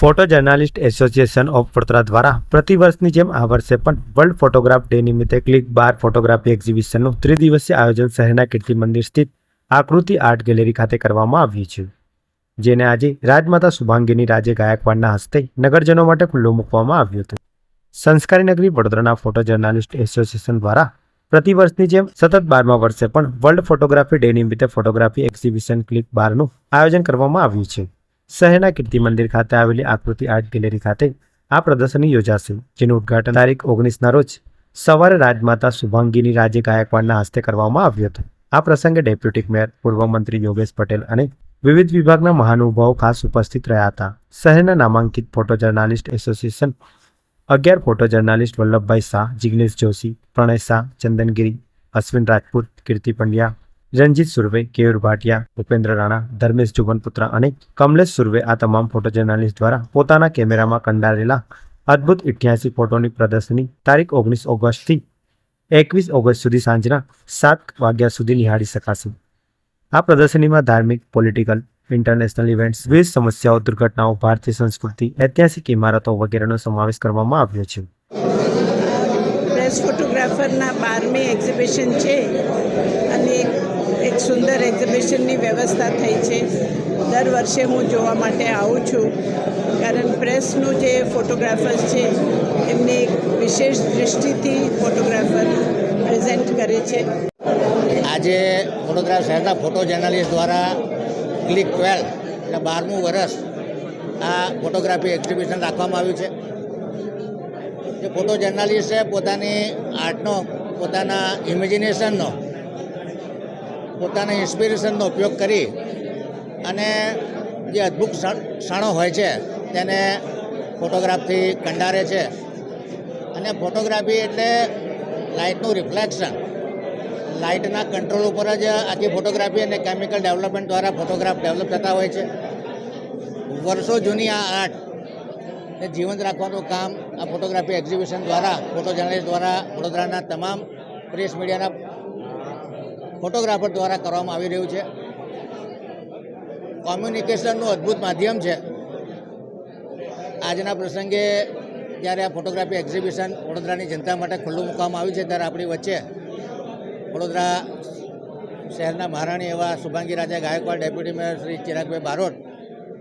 Photo journalist association of Vadodara દ્વારા પ્રતિવર્ષની જેમ આ વર્ષે પણ વર્લ્ડ ફોટોગ્રાફ ડે નિમિત્તે ક્લિક બાર ફોટોગ્રાફી એક્ઝિબિશનનું ત્રિદિવસીય આયોજન શહેરના કીર્તિ મંદિર સ્થિત આકૃતિ આર્ટ ગેલેરી ખાતે કરવામાં આવ્યું છે, જેને આજે રાજમાતા શુભાંગીની રાજે ગાયકવાડના હસ્તે નગરજનો માટે ખુલ્લું મૂકવામાં આવ્યું હતું. સંસ્કારી નગરી વડોદરાના ફોટો જર્નાલિસ્ટ એસોસિએશન દ્વારા પ્રતિવર્ષની જેમ સતત બારમા વર્ષે પણ વર્લ્ડ ફોટોગ્રાફી ડે નિમિત્તે ફોટોગ્રાફી એક્ઝિબિશન ક્લિક બારનું આયોજન કરવામાં આવ્યું છે. શહેરના કીર્તિ મંદિર ખાતે આવેલી આકૃતિ આર્ટ ગેલેરી ખાતે આ પ્રદર્શની યોજાશે, જેનું ઉદઘાટન તારીખ ઓગણીસના રોજ સવારે રાજમાતા શુભાંગીની રાજે ગાયકવાડના હસ્તે કરવામાં આવ્યું હતું. આ પ્રસંગે ડેપ્યુટી મેયર, પૂર્વ મંત્રી યોગેશ પટેલ અને વિવિધ વિભાગના મહાનુભાવો ખાસ ઉપસ્થિત રહ્યા હતા. શહેરના નામાંકિત ફોટો જર્નાલિસ્ટ એસોસિએશન અગિયાર ફોટો જર્નાલિસ્ટ વલ્લભભાઈ શાહ, જિગ્નેશ જોશી, પ્રણય શાહ, ચંદનગીરી, અશ્વિન રાજપૂત, કીર્તિ પંડ્યા રણજીત સુર્વે, કેયુર ભાટિયા, ભૂપેન્દ્ર રાણા, ધર્મેશ જુગનપુત્રા અને કમલેશ સુર્વે આ તમામ ફોટો જર્નાલિસ્ટ દ્વારા પોતાના કેમેરામાં કંડારેલા અદ્ભુત ઇઠ્યાસી ફોટોની પ્રદર્શની તારીખ ઓગણીસ ઓગસ્ટથી એકવીસ ઓગસ્ટ સુધી સાંજના સાત વાગ્યા સુધી નિહાળી શકાશે. આ પ્રદર્શનીમાં ધાર્મિક પોલિટિકલ ઇન્ટરનેશનલ ઇવેન્ટ્સ વિવિધ સમસ્યાઓ, દુર્ઘટનાઓ, ભારતીય સંસ્કૃતિ, ઐતિહાસિક ઇમારતો વગેરેનો સમાવેશ કરવામાં આવ્યો છે. પ્રેસ ફોટોગ્રાફરના બારમી એક્ઝિબિશન છે અને એક એક સુંદર એક્ઝિબિશનની વ્યવસ્થા થઈ છે. દર વર્ષે હું જોવા માટે આવું છું. કારણ પ્રેસનું જે ફોટોગ્રાફર્સ છે, એમને એક વિશેષ દૃષ્ટિથી ફોટોગ્રાફર પ્રેઝન્ટ કરે છે. આજે વડોદરા શહેરના ફોટો જર્નાલિસ્ટ દ્વારા ક્લિક ટ્વેલ્વ, એટલે બારમું વર્ષ આ ફોટોગ્રાફી એક્ઝિબિશન રાખવામાં આવ્યું છે. જે ફોટો જર્નાલિસ્ટે પોતાની આર્ટનો પોતાના ઇમેજિનેશનનો પોતાના ઇન્સ્પિરેશનનો ઉપયોગ કરી અને જે અદ્ભુત ક્ષણો હોય છે, તેને ફોટોગ્રાફથી કંડારે છે. અને ફોટોગ્રાફી એટલે લાઇટનું રિફ્લેક્શન લાઇટના કંટ્રોલ ઉપર જ આખી ફોટોગ્રાફી અને કેમિકલ ડેવલપમેન્ટ દ્વારા ફોટોગ્રાફ ડેવલપ થતા હોય છે. વર્ષો જૂની આ આર્ટ ને જીવંત રાખવાનું કામ આ ફોટોગ્રાફી એક્ઝિબિશન દ્વારા ફોટો જર્નલિસ્ટ દ્વારા, વડોદરાના તમામ પ્રેસ મીડિયાના ફોટોગ્રાફર દ્વારા કરવામાં આવી રહ્યું છે. કોમ્યુનિકેશનનું અદ્ભુત માધ્યમ છે. આજના પ્રસંગે જ્યારે આ ફોટોગ્રાફી એક્ઝિબિશન વડોદરાની જનતા માટે ખુલ્લું મૂકવામાં આવ્યું છે, ત્યારે આપણી વચ્ચે વડોદરા શહેરના મહારાણી એવા શુભાંગી રાજા ગાયકવાડ, ડેપ્યુટી મેયર શ્રી ચિરાગભાઈ બારોટ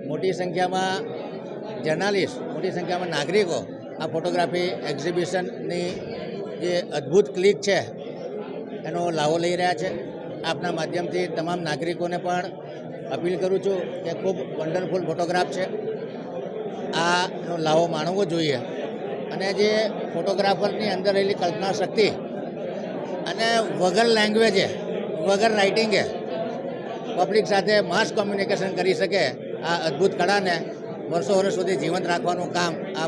મોટી સંખ્યામાં જર્નાલિસ્ટ મોટી સંખ્યામાં નાગરિકો આ ફોટોગ્રાફી એક્ઝિબિશનની જે અદ્ભુત ક્લિક છે, એનો લાવો લઈ રહ્યા છે. આપના માધ્યમથી તમામ નાગરિકોને પણ અપીલ કરું છું કે ખૂબ વન્ડરફુલ ફોટોગ્રાફ છે. આ એનો લાવો માણવો જોઈએ. અને જે ફોટોગ્રાફરની અંદર રહેલી કલ્પના શક્તિ અને વગર લેંગ્વેજે વગર રાઇટિંગે પબ્લિક સાથે માસ કોમ્યુનિકેશન કરી શકે આ અદ્ભુત કળાને વર્ષો વર્ષ સુધી જીવંત રાખવાનું કામ આ